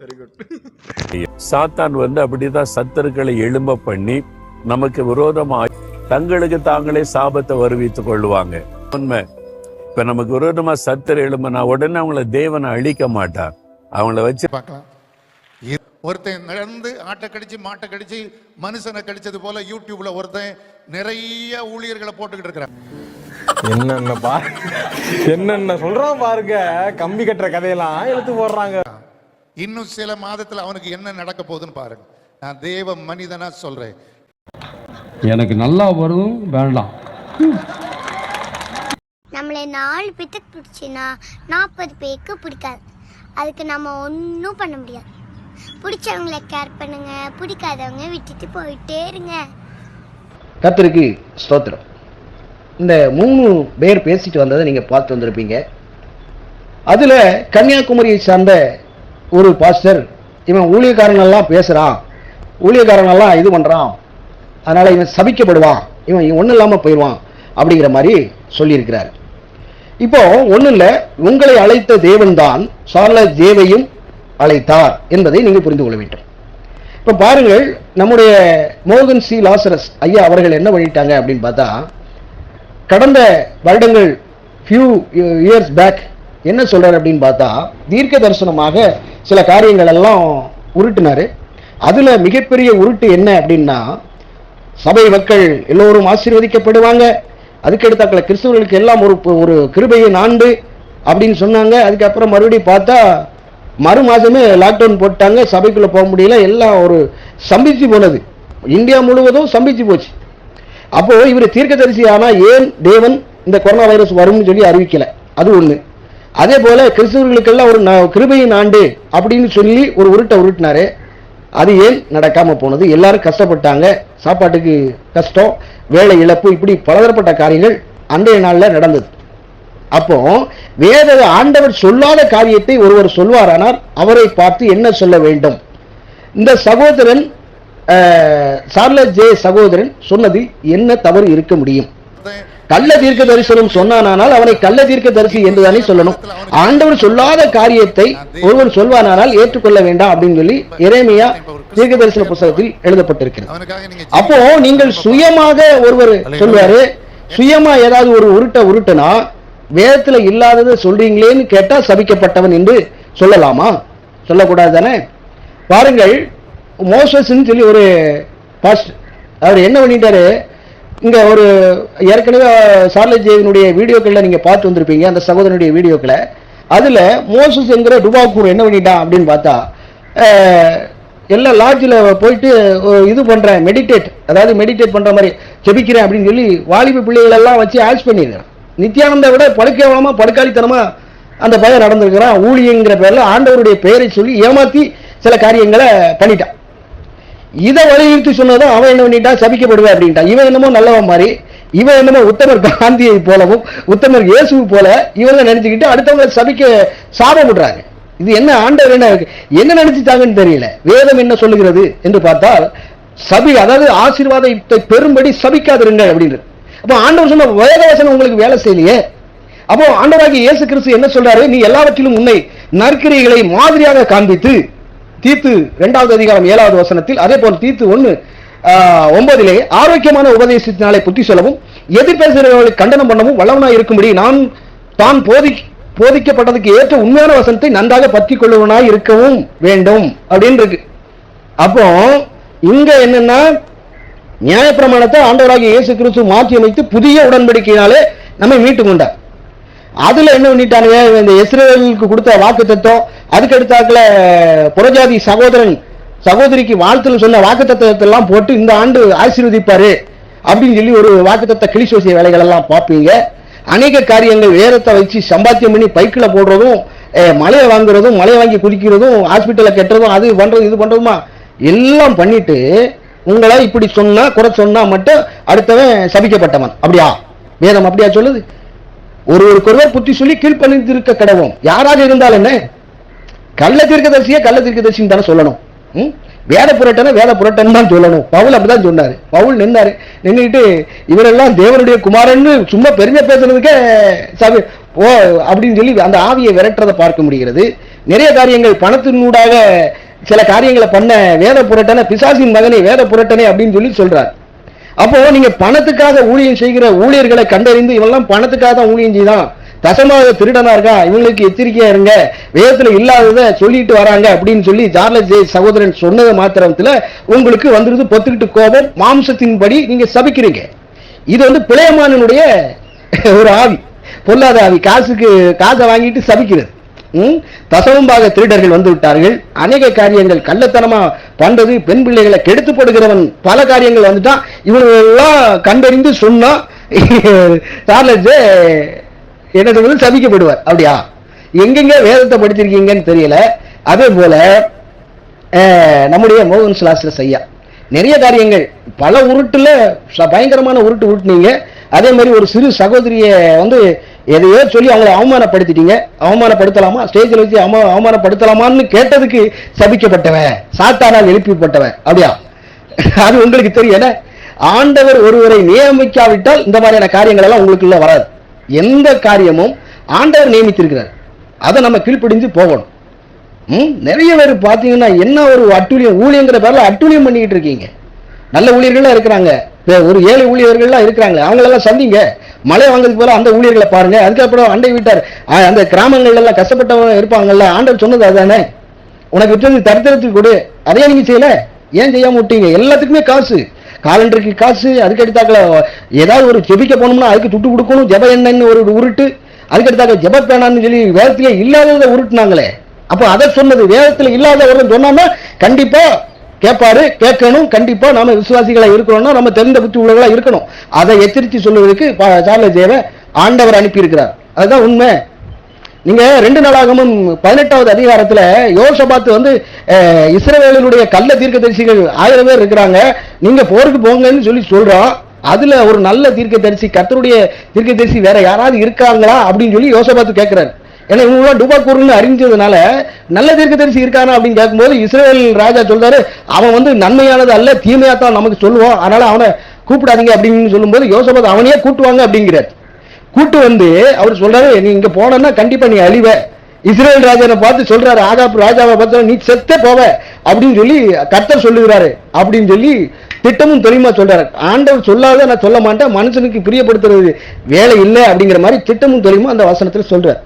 Very good சாத்தான் வந்து அப்படிதான் சத்தர்களை எழும்ப பண்ணி நமக்கு விரோதமாய் தங்களுக்கு தாங்களே சாபத்தை வருவித்துக் கொள்ளுவாங்க. உண்மை. இப்ப நமக்கு விரோதமா சத்தர் எழும்புனா உடனே அவங்கள தேவனை அழிக்க மாட்டார். அவங்கள வச்சு பார்க்கலாம். ஒருத்தன் நடந்து ஆட்டை கடிச்சு மாட்டை கடிச்சு மனுஷனை கடிச்சது போல யூடியூப்ல ஒருத்தன் நிறைய ஊழியர்களை போட்டுக்கிட்டு இருக்கிறான். என்னென்ன பா என்னென்ன சொல்றான் பாருங்க. கம்பி கட்டுற கதையெல்லாம் எடுத்து போடுறாங்க. இன்னும் சில மாதத்துல அவனுக்கு என்ன நடக்க போகுதுன்னு பாருங்க. நான் தேவ மனிதனா சொல்றேன். எனக்கு நல்லா வரும் வேண்டாம். நம்மளை நாலு பேத்துக்கு பிடிச்சின்னா நாற்பது பேருக்கு பிடிக்காது. அதுக்கு நம்ம ஒன்றும் பண்ண முடியாது. பிடிச்சவங்கள கேர் பண்ணுங்க பிடிக்காதவங்க விட்டுட்டு போயிட்டே இருங்க. கர்த்தருக்கு ஸ்தோத்திரம். இந்த மூணு பேர் பேசிட்டு வந்ததை நீங்கள் பார்த்து வந்திருப்பீங்க. அதில் கன்னியாகுமரியை சார்ந்த ஒரு பாஸ்டர் இவன் ஊழியக்காரங்கள்லாம் பேசுகிறான் ஊழியக்காரங்கள்லாம் இது பண்ணுறான் அதனால் இவன் சபிக்கப்படுவான். இவன் ஒன்றும் இல்லாமல் போயிடுவான். அப்படிங்கிற மாதிரி சொல்லியிருக்கிறார். இப்போ ஒன்றும் இல்லை உங்களை அழைத்த தேவன்தான் சார்ல தேவையும் அழைத்தார் என்பதை நீங்கள் புரிந்து கொள்ள வேண்டும். இப்போ பாருங்கள் நம்முடைய மோகன் சி. லாசரஸ் ஐயா அவர்கள் என்ன பண்ணிட்டாங்க அப்படின்னு பார்த்தா கடந்த வருடங்கள் ஃபியூ இயர்ஸ் பேக் என்ன சொல்கிறார் அப்படின்னு பார்த்தா தீர்க்க தரிசனமாக சில காரியங்கள் எல்லாம் உருட்டினாரு. அதுல மிகப்பெரிய உருட்டு என்ன அப்படின்னா சபை மக்கள் எல்லோரும் ஆசீர்வதிக்கப்படுவாங்க. அதுக்கடுத்தாக்கள கிறிஸ்தவர்களுக்கு எல்லாம் ஒரு ஒரு கிருபையின் ஆண்டு அப்படின்னு சொன்னாங்க. அதுக்கப்புறம் மறுபடியும் பார்த்தா மறு மாதமே லாக்டவுன் போட்டாங்க. சபைக்குள்ள போக முடியல. எல்லாம் ஒரு சம்பிச்சு போனது. இந்தியா முழுவதும் சம்பிச்சு போச்சு. அப்போது இவர் தீர்க்கதரிசி ஆனால் ஏன் தேவன் இந்த கொரோனா வைரஸ் வரும்னு சொல்லி அறிவிக்கலை. அது ஒன்று அதே போல கிறிஸ்தவர்களுக்கெல்லாம் ஒரு கிருபையின் ஆண்டு அப்படின்னு சொல்லி ஒரு உருட்டை உருட்டினாரு. அது ஏன் நடக்காம போனது? எல்லாரும் கஷ்டப்பட்டாங்க. சாப்பாட்டுக்கு கஷ்டம் வேலை இழப்பு இப்படி பலதரப்பட்ட காரியங்கள் அன்றைய நாளில் நடந்தது. அப்போ வேத ஆண்டவர் சொல்லாத காரியத்தை ஒருவர் சொல்வாரானால் அவரை பார்த்து என்ன சொல்ல வேண்டும்? இந்த சகோதரன் சார்லஸ் ஜே சகோதரன் சொன்னது என்ன தவறு இருக்க முடியும்? கள்ள தீர்க்க தரிசனம் சொன்னானால் அவனை கள்ள தீர்க்க தரிசி என்றுதானே சொல்லணும். ஆண்டவர் சொல்லாத காரியத்தை ஒருவன் சொல்வானானால் ஏற்றுக்கொள்ள வேண்டாம் அப்படின்னு சொல்லி எரேமியா தீர்க்க தரிசன புஸ்தகத்தில் எழுதப்பட்டிருக்கிறது. அப்போ நீங்கள் சுயமாக ஒருவர் சொல்வாரு சுயமா ஏதாவது ஒரு உருட்ட உருட்டுனா வேதத்துல இல்லாததை சொல்றீங்களேன்னு கேட்டா சபிக்கப்பட்டவன் என்று சொல்லலாமா? சொல்லக்கூடாது தானே பாருங்கள் மோசஸ்ன்னு சொல்லி ஒரு பாஸ்ட் அவர் என்ன பண்ணிட்டாரு? இங்க ஒரு ஏற்கனவே சார்லஸ் ஜேவினுடைய வீடியோக்கள்ல நீங்க பார்த்து வந்திருப்பீங்க அந்த சகோதரனுடைய வீடியோக்களை. அதுல மோசஸ் என்கிற டுபாக்கூர் என்ன பண்ணிட்டான் அப்படின்னு பார்த்தா எல்லா லாட்ஜில் போயிட்டு ஒரு இது பண்ணுறேன் மெடிடேட் அதாவது மெடிடேட் பண்ணுற மாதிரி ஜெபிக்கிறேன் அப்படின்னு சொல்லி வாலிப பிள்ளைகளெல்லாம் வச்சு ஆஷ் பண்ணியிருக்கிறான் நித்யானந்தை விட படுக்கையாம படுக்காளித்தனமா அந்த பையன் நடந்திருக்கிறான். ஊழியங்கிற பேரில் ஆண்டவருடைய பெயரை சொல்லி ஏமாத்தி சில காரியங்களை பண்ணிட்டான். இதை வலியுறுத்தி சொன்னதும் அவன் என்ன பண்ணிட்டான்? சபிக்கப்படுவேன் அப்படின்ட்டான். இவன் என்னமோ நல்லவன் மாதிரி இவன் என்னமோ உத்தமர் காந்தியை போலவும் உத்தமர் இயேசு போல இவங்க நினைச்சுக்கிட்டு அடுத்தவங்களை சபிக்க சாபப்படுறாங்க. இது என்ன ஆண்டவர் என்ன என்ன நினைச்சுட்டாங்கன்னு தெரியல. வேதம் என்ன சொல்லுகிறது என்று பார்த்தால் சபி அதாவது ஆசீர்வாதத்தை பெரும்படி சபிக்காதிருங்கள் அப்படின்னு அப்போ ஆண்டவர் சொன்ன வேதவசனம் உங்களுக்கு வேலை செய்யலையே? அப்போ ஆண்டவராகி இயேசு கிறிஸ்து என்ன சொல்றாரு? நீ எல்லாவற்றிலும் உன்னை நற்கிரிகளை மாதிரியாக காண்பித்து தீத்து இரண்டாவது அதிகாரம் ஏழாவது வசனத்தில் அதே போல் தீத்து ஒன்று ஒன்பதிலே ஆரோக்கியமான உபதேசத்தினாலே புத்தி சொல்லவும் எதிர் பேசுகிறவர்களை கண்டனம் பண்ணவும் வல்லவனாய் இருக்கும்படி நான் தான் போதி போதிக்கப்பட்டதுக்கு ஏற்ற உண்மையான வசனத்தை நன்றாக பற்றி கொள்ளுவனாய் இருக்கவும் வேண்டும் அப்படின்னு இருக்கு. அப்போ இங்க என்னன்னா நியாயப்பிரமாணத்தை ஆண்டவராக இயேசு கிறிஸ்து மாற்றி அமைத்து புதிய உடன்படிக்கையினாலே நம்மை மீட்டு கொண்டார். அதுல என்ன பண்ணிட்டானுங்க? இந்த இஸ்ரேலுக்கு கொடுத்த வாக்கு தத்துவம் அதுக்கு அடுத்தாக்குல புறஜாதி சகோதரன் சகோதரிக்கு வாழ்த்துல சொன்ன வாக்கு தத்துவத்தெல்லாம் போட்டு இந்த ஆண்டு ஆசீர்வதிப்பாரு அப்படின்னு சொல்லி ஒரு வாக்கு தத்த கிளிசோசிய வேலைகள் எல்லாம் பார்ப்பீங்க. அநேக காரியங்கள் வேரத்தை வச்சு சம்பாத்தியம் பண்ணி பைக்கில் போடுறதும் மலையை வாங்குறதும் மலையை வாங்கி குடிக்கிறதும் ஹாஸ்பிட்டலில் கட்டுறதும் அது பண்ணுறதும் இது பண்ணுறதுமா எல்லாம் பண்ணிட்டு உங்களை இப்படி சொன்னா குறை சொன்னா மட்டும் அடுத்தவன் சபிக்கப்பட்டவன். அப்படியா? வேதம் அப்படியா சொல்லுது? ஒருவருக்கொருவர் புத்தி சொல்லி கீழ்ப்பணிந்திருக்க கிடவும் யாராக இருந்தால் என்ன? கள்ள தீர்க்கதரிசியே கள்ள தீர்க்கதரிசின்னு தானே சொல்லணும். ம்? வேத புரட்டனை வேத புரட்டன் தான் சொல்லணும். பவுல் அப்படிதான் சொன்னாரு. பவுல் நின்னாரு. நின்றுட்டு இவரெல்லாம் தேவனுடைய குமாரன்னு சும்மா பெருமை பேசுறதுக்கே சபை ஓ அப்படின்னு சொல்லி அந்த ஆவியை விரட்டுறதை பார்க்க முடிகிறது. நிறைய காரியங்கள் பணத்தினூடாக சில காரியங்களை பண்ண வேத புரட்டனை பிசாசின் மகனை வேத புரட்டனை அப்படின்னு சொல்லி சொல்றாரு. அப்போ நீங்க பணத்துக்காக ஊழியம் செய்கிற ஊழியர்களை கண்டறிந்து இவெல்லாம் பணத்துக்காக தான் ஊழியம் செய்தான். தசமாக திருடனா இருக்கா? இவங்களுக்கு எச்சரிக்கையா இருங்க. வேதத்துல இல்லாததை சொல்லிட்டு வராங்க அப்படின்னு சொல்லி ஜார்லஸ் ஜெய் சகோதரன் சொன்னது மாத்திரத்துல உங்களுக்கு வந்துருது பொத்துக்கிட்டு கோபம் மாம்சத்தின்படி நீங்க சபிக்கிறீங்க. இது வந்து பிளையமானனுடைய ஒரு ஆவி பொல்லாத ஆவி. காசுக்கு காசை வாங்கிட்டு சபிக்கிறது. ம்? திருடர்கள் வந்து விட்டார்கள். அநேக காரியங்கள் கள்ளத்தனமா பண்றது. பெண் பிள்ளைகளை கெடுத்து போடுகிறவன் பல காரியங்கள் வந்துட்டான். இவர்களெல்லாம் கண்டறிந்து சொன்னா சார்லஸ் என்ன சொல்றது சபிக்கப்படுவார். அப்படியா? எங்கெங்க வேதத்தை படிச்சிருக்கீங்கன்னு தெரியல. அதே போல நம்முடைய மோகன் சுலாசஸ் ஐயா நிறைய காரியங்கள். பல உருட்டுல பயங்கரமான உருட்டு உருட்டுனீங்க. அதே மாதிரி ஒரு சிறு சகோதரிய வந்து எதையோ சொல்லி அவங்கள அவமானப்படுத்திட்டீங்க. அவமானப்படுத்தலாமா? ஸ்டேஜில் வச்சு அவமா அவமானப்படுத்தலாமான்னு கேட்டதுக்கு சபிக்கப்பட்டவன். சாத்தானால் எழுப்பிப்பட்டவன் அப்படியா? அது உங்களுக்கு தெரியல ஆண்டவர் ஒருவரை நியமிக்காவிட்டால் இந்த மாதிரியான காரியங்கள் எல்லாம் உங்களுக்குள்ள வராது. எந்த காரியமும் ஆண்டவர் நியமித்திருக்கிறார். அதை நம்ம கீழ்ப்படிஞ்சு போகணும். ம்? நிறைய பேர் பார்த்தீங்கன்னா என்ன ஒரு அட்டுழியம் ஊழியங்கிற பேரில் அட்டுழியம் பண்ணிக்கிட்டு இருக்கீங்க. நல்ல ஊழியர்களாக இருக்கிறாங்க. ஒரு ஏழை ஊழியர்கள்லாம் இருக்கிறாங்க அவங்களெல்லாம் சந்திங்க. மழை வாங்கிறதுக்கு போல அந்த ஊழியர்களை பாருங்க. அதுக்கப்புறம் அண்டை வீட்டார் அந்த கிராமங்கள்ல எல்லாம் கஷ்டப்பட்டவங்க இருப்பாங்கல்ல ஆண்டவர் சொன்னது அதுதானே உனக்கு விட்டது தரித்திரத்துக்கு கொடு. அதையே நீங்க செய்யல. ஏன் செய்யாம விட்டீங்க? எல்லாத்துக்குமே காசு. காலண்டருக்கு காசு அதுக்கு அடுத்தாக்கல ஏதாவது ஒரு ஜெபிக்க போனோம்னா அதுக்கு துட்டு கொடுக்கணும் ஜெப என்னன்னு ஒரு உருட்டு அதுக்கு அடுத்தாக்க ஜெப பேனான்னு சொல்லி வேதத்திலே இல்லாததை உருட்டுனாங்களே. அப்போ அதை சொன்னது வேதத்தில் இல்லாத ஒரு சொன்னான்னா கண்டிப்பா கேட்பாரு கேட்கணும் கண்டிப்பா நாம விசுவாசிகளா இருக்கிறோம்னா நம்ம தெரிந்த புத்தி உள்ளவர்களா இருக்கணும். அதை எச்சரித்து சொல்வதற்கு பா- சார்லஸ் தேவ ஆண்டவர் அனுப்பியிருக்கிறார். அதுதான் உண்மை. நீங்க ரெண்டு நாளாகவும் பதினெட்டாவது அதிகாரத்துல யோசபாத்து வந்து அஹ், கள்ள கள்ள தீர்க்கதரிசிகள் ஆயிரம் பேர் இருக்கிறாங்க. நீங்க போருக்கு போங்கன்னு சொல்லி சொல்றோம். அதுல ஒரு நல்ல தீர்க்கதரிசி கர்த்தருடைய தீர்க்கதரிசி வேற யாராவது இருக்காங்களா அப்படின்னு சொல்லி யோசபாத்து கேட்கிறாரு ஏன்னா இவங்களாம் டுபாக்கூர்னு அறிஞ்சதுனால நல்ல தீர்க்கதரிசி இருக்கானா அப்படின்னு கேட்கும்போது இஸ்ரேல் ராஜா சொல்றாரு அவன் வந்து நன்மையானது அல்ல தீமையா தான் நமக்கு சொல்லுவான். அதனால அவனை கூப்பிடாதீங்க அப்படின்னு சொல்லும்போது யோசபாத் அவனையே கூட்டுவாங்க அப்படிங்கிறார். கூட்டு வந்து அவர் சொல்றாரு நீ இங்க போனன்னா கண்டிப்பா நீ அழிவ. இஸ்ரேல் ராஜாவை பார்த்து சொல்றாரு ஆகாப் ராஜாவை பார்த்து நீ செத்தே போவ. அப்படின்னு சொல்லி கர்த்தர் சொல்லுகிறாரு. அப்படின்னு சொல்லி திட்டமும் தெரியுமா சொல்றாரு. ஆண்டவர் சொல்லாத நான் சொல்ல மாட்டேன் மனுஷனுக்கு பிரியப்படுத்துறது வேலை இல்லை அப்படிங்கிற மாதிரி திட்டமும் தெரியுமா அந்த வசனத்துல சொல்றாரு.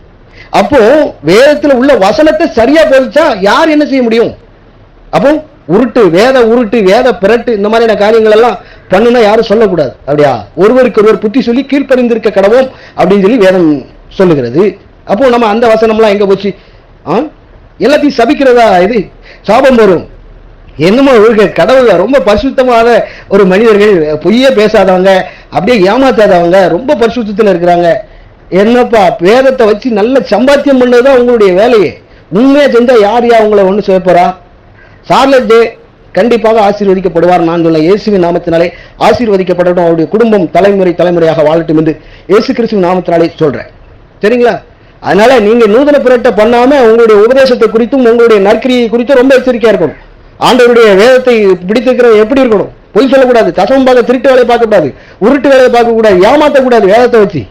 அப்போ வேதத்துல உள்ள வசனத்தை சரியா போதிச்சா யார் என்ன செய்ய முடியும்? அப்போ உருட்டு வேத உருட்டு வேத பிரட்டு இந்த மாதிரியான காரியங்கள் எல்லாம் பண்ணுனா யாரும் சொல்லக்கூடாது. அப்படியா? ஒருவருக்கு ஒருவர் புத்தி சொல்லி கீழ்ப்பறிந்திருக்க கடவோம் அப்படின்னு சொல்லி வேதம் சொல்லுகிறது. அப்போ நம்ம அந்த வசனம்லாம் எங்க போச்சு? ஆ? எல்லாத்தையும் சபிக்கிறதா இது? சாபம் வரும். என்னமோ இவருக்கு கடவுள் ரொம்ப பரிசுத்தமான ஒரு மனிதர்கள் பொய்யே பேசாதவங்க அப்படியே ஏமாத்தாதவங்க ரொம்ப பரிசுத்தத்தில் இருக்கிறாங்க. என்னப்பா வேதத்தை வச்சு நல்ல சம்பாத்தியம் பண்ணதுதான் உங்களுடைய வேலையே. உண்மையா செஞ்சா யார் யா உங்களை ஒன்று சேர்ப்பறா சார்லட் டே கண்டிப்பாக ஆசீர்வதிக்கப்படுவார். நான் சொல்ல இயேசுவின் நாமத்தினாலே ஆசீர்வதிக்கப்படட்டும். அவருடைய குடும்பம் தலைமுறை தலைமுறையாக வாழட்டும் என்று இயேசு கிறிஸ்துவின் நாமத்தினாலே சொல்றேன். சரிங்களா? அதனால நீங்க நூதன புரட்ட பண்ணாம உங்களுடைய உபதேசத்தை குறித்தும் உங்களுடைய நற்கிரியை குறித்தும் ரொம்ப எச்சரிக்கையா இருக்கணும். ஆண்டவருடைய வேதத்தை பிடித்திருக்கிற எப்படி இருக்கணும்? பொய் சொல்லக்கூடாது. தசமம்பாக திருட்டு வேலையை பார்க்கக்கூடாது. உருட்டு வேலையை பார்க்கக்கூடாது. ஏமாத்தக்கூடாது வேதத்தை வச்சு.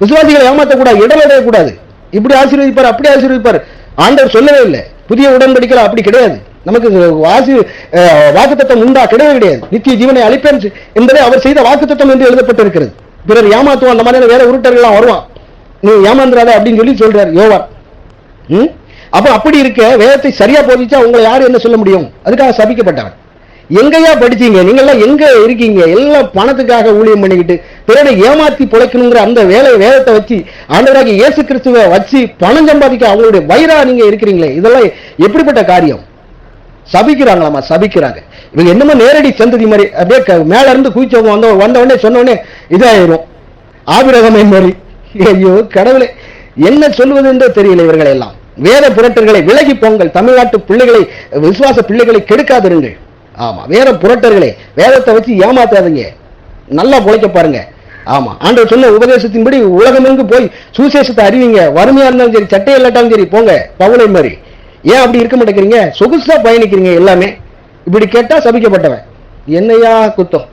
விசுவாசிகளை ஏமாத்தக்கூடாது. இடல கூடாது இப்படி ஆசீர்வதிப்பார் அப்படி ஆசீர்வதிப்பார். ஆண்டவர் சொல்லவே இல்லை. புதிய உடன்படிக்கையில் அப்படி கிடையாது. நமக்கு வாசி வாக்குத்தத்தம் உண்டா? கிடையவே கிடையாது. நித்திய ஜீவனை அளிப்பேன் என்பதை அவர் செய்த வாக்குத்தத்தம் என்று எழுதப்பட்டிருக்கிறது. பிறர் ஏமாத்துவான் அந்த மாதிரியான வேற உருட்டர்கள்லாம் வருவான். நீ ஏமாந்துராத அப்படின்னு சொல்லி சொல்றார் யோவான் ம்? அப்ப அப்படி இருக்க வேதத்தை சரியா போதிச்சா உங்களை யாரு என்ன சொல்ல முடியும்? அதுக்காக சபிக்கப்பட்டவன் எங்கயா படிச்சீங்க? நீங்கெல்லாம் எங்க இருக்கீங்க? எல்லாம் பணத்துக்காக ஊழியம் பண்ணிக்கிட்டு பிறனை ஏமாத்தி பிழைக்கணுங்கிற அந்த வேலை வேதத்தை வச்சு ஆண்டவராக இயேசு கிறிஸ்துவை வச்சு பணம் சம்பாதிக்க அவங்களுடைய வயிறா நீங்க இருக்கிறீங்களே. இதெல்லாம் எப்படிப்பட்ட காரியம்? சபிக்கிறாங்களாமா சபிக்கிறாங்க. இவங்க என்னமோ நேரடி சந்ததி மாதிரி அப்படியே க- மேல இருந்து குதிச்சவங்க வந்த வந்த உடனே சொன்ன உடனே இதாயிரும். ஆபிரகமே மாதிரி. ஐயோ கடவுளே. என்ன சொல்வது தெரியல இவர்களை எல்லாம் வேத புரட்டர்களை விலகி போங்கள். தமிழ்நாட்டு பிள்ளைகளை விசுவாச பிள்ளைகளை கெடுக்காதிருங்கள். ஆமா வேற புரட்டர்களே வேதத்தை வச்சு ஏமாத்தாதீங்க. நல்லா பொழைக்க பாருங்க. ஆமா ஆண்டவர் சொன்ன உபதேசத்தின்படி உலகமெங்கு போய் சுவிசேஷத்தை அறிவிங்க. வறுமையா இருந்தாலும் சரி சட்டை இல்லாட்டாலும் சரி போங்க. பவுளை மாதிரி. ஏன் அப்படி இருக்க மாட்டேங்கிறீங்க? சொகுசா பயணிக்கிறீங்க எல்லாமே. இப்படி கேட்டா சபிக்கப்பட்டவன். என்னையா குத்தம்?